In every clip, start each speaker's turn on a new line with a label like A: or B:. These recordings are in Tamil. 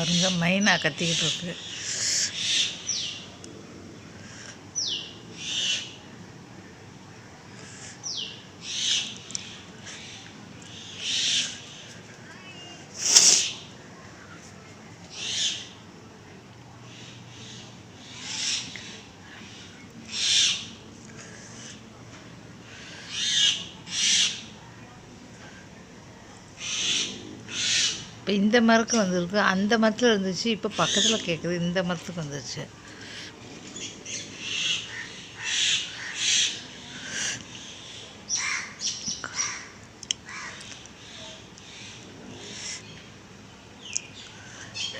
A: பாருங்க மைனா கத்திக்கிட்டு இருக்கு. இப்போ இந்த மரத்துக்கு வந்திருக்கு. அந்த மரத்தில் இருந்துச்சு இப்போ பக்கத்தில் கேட்குது இந்த மரத்துக்கு வந்துருச்சு.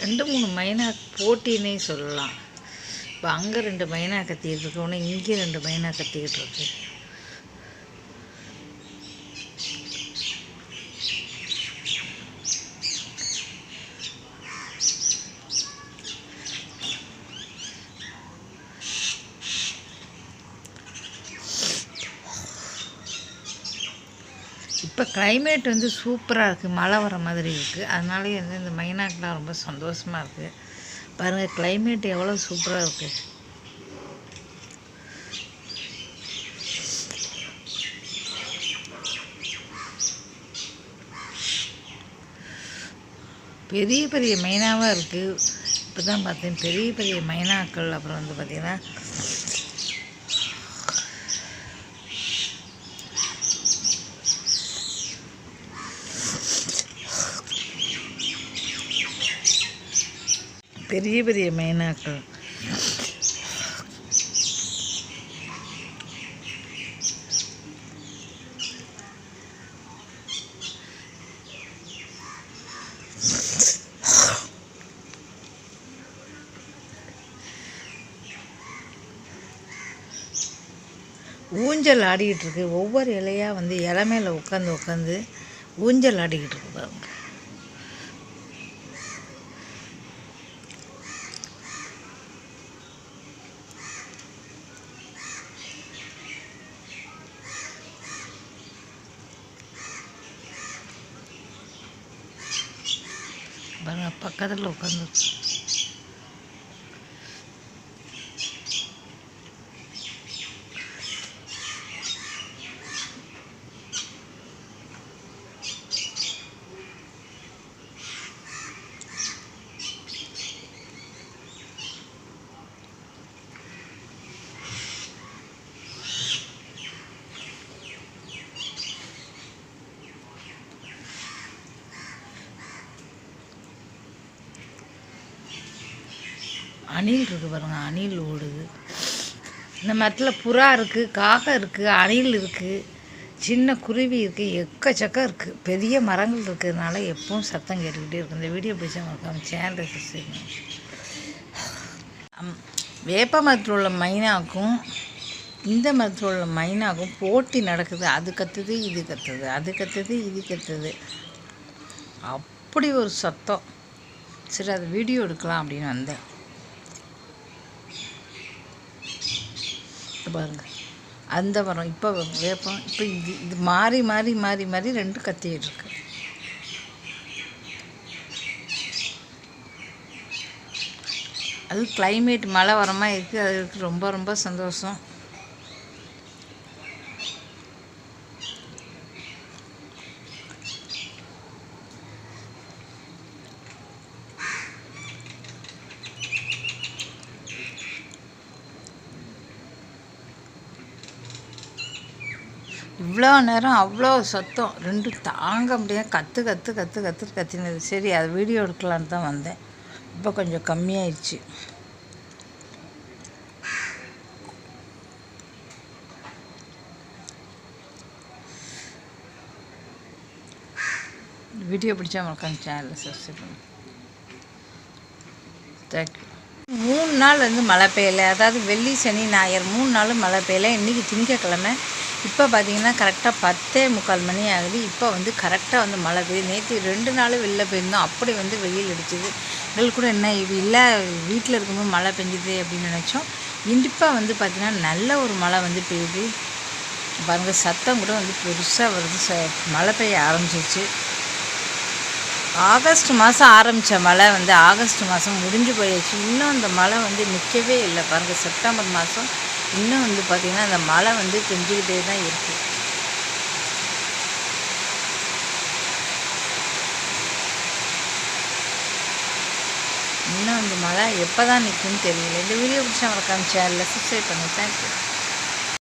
A: ரெண்டு மூணு மைனா போட்டின்னே சொல்லலாம். இப்போ அங்கே ரெண்டு மைனா கத்திக்கிட்டு இருக்கு இங்கே ரெண்டு மைனா கத்திக்கிட்டு இருக்கு. இப்போ கிளைமேட் வந்து சூப்பராக இருக்குது மழை வர மாதிரி இருக்குது அதனாலே வந்து இந்த மைனாக்கெலாம் ரொம்ப சந்தோஷமாக இருக்குது பாருங்கள் கிளைமேட் எவ்வளோ சூப்பராக இருக்குது பெரிய பெரிய மைனாவாக இருக்குது இப்போ தான் பார்த்தேன். பெரிய பெரிய மைனாக்கள் அப்புறம் வந்து பார்த்திங்கன்னா பெரிய பெரிய மைனாக்கள். ஊஞ்சல் ஆடிக்கிட்டு இருக்கு. ஒவ்வொரு இலையாக வந்து இலை மேலே உட்காந்து உட்காந்து ஊஞ்சல் ஆடிக்கிட்டு இருக்கு பாருங்கள் பாருங்க பக்கத்தில் உட்காந்து அணில் இருக்கு பாருங்க அணில் ஓடுது. இந்த மரத்தில் புறா இருக்குது காகம் இருக்குது அணில் இருக்குது சின்ன குருவி இருக்குது எக்கச்சக்கம் இருக்குது பெரிய மரங்கள் இருக்கிறதுனால எப்பவும் சத்தம் கேட்டுக்கிட்டே இருக்கும். இந்த வீடியோ பிடிச்சா மறக்காம சேனலை செய்யணும் வேப்ப மரத்தில் உள்ள மைனாக்கும் இந்த மரத்தில் உள்ள மைனாக்கும் போட்டி நடக்குது. அது கத்துது இது கத்துது அது கத்துது இது கத்துது. அப்படி ஒரு சத்தம். சரி அது வீடியோ எடுக்கலாம் அப்படின்னு வந்தேன். இருக்குது பாருங்கள் அந்த மரம் இப்போ வேப்பம் இப்போ இது இது மாறி மாறி மாறி மாறி ரெண்டும் கத்திட்டு இருக்கு. அது கிளைமேட் மழை வரமாக இருக்குது அதுக்கு ரொம்ப ரொம்ப சந்தோஷம். இவ்வளோ நேரம் அவ்வளோ சத்தம். ரெண்டும் தாங்க முடியாது. கற்று கற்று கற்று கற்று கத்தினது. சரி அது வீடியோ எடுக்கலான்னு தான் வந்தேன். இப்போ கொஞ்சம் கம்மியாயிடுச்சு வீடியோ பிடிச்சா மறக்காம சேனலில் சப்ஸ்கிரைப் பண்ணுங்க. தேங்க்யூ மூணு நாள் வந்து மழை பெய்யலை. அதாவது வெள்ளி சனி ஞாயிறு மூணு நாளும் மழை பெய்யலை. இன்றைக்கி திங்கக்கிழமை இப்போ பார்த்திங்கன்னா கரெக்டாக பத்தே முக்கால் மணி ஆகுது. இப்போ வந்து கரெக்டாக வந்து மழை பெய்யுது. நேற்று ரெண்டு நாள் வெளில போயிருந்தோம். அப்படி வந்து வெயில் அடிச்சுது. எங்களுக்கு கூட என்ன இது இல்லை வீட்டில் இருக்கும்போது மழை பெஞ்சுது அப்படின்னு நினச்சோம். இண்டிப்பாக வந்து பார்த்திங்கன்னா நல்ல ஒரு மழை வந்து பெய்யுது. பாருங்கள் சத்தம் கூட வந்து பெருசாக வருது. ச மழை பெய்ய ஆரம்பிச்சிருச்சு. ஆகஸ்ட் மாதம் ஆரம்பித்த மழை வந்து ஆகஸ்ட் மாதம் முடிஞ்சு போயிடுச்சு இன்னும் அந்த மழை வந்து நிற்கவே இல்லை. பாருங்கள் செப்டம்பர் மாதம் இன்னும் வந்து பார்த்திங்கன்னா அந்த மழை வந்து பெஞ்சிக்கிட்டே தான் இருக்குது இன்னும் அந்த மழை எப்போ தான் நிற்கும்னு தெரியல. இந்த வீடியோ பிடிச்சா மறக்காம சேனலில் சப்ஸ்கிரைப் பண்ணி தேங்க்யூ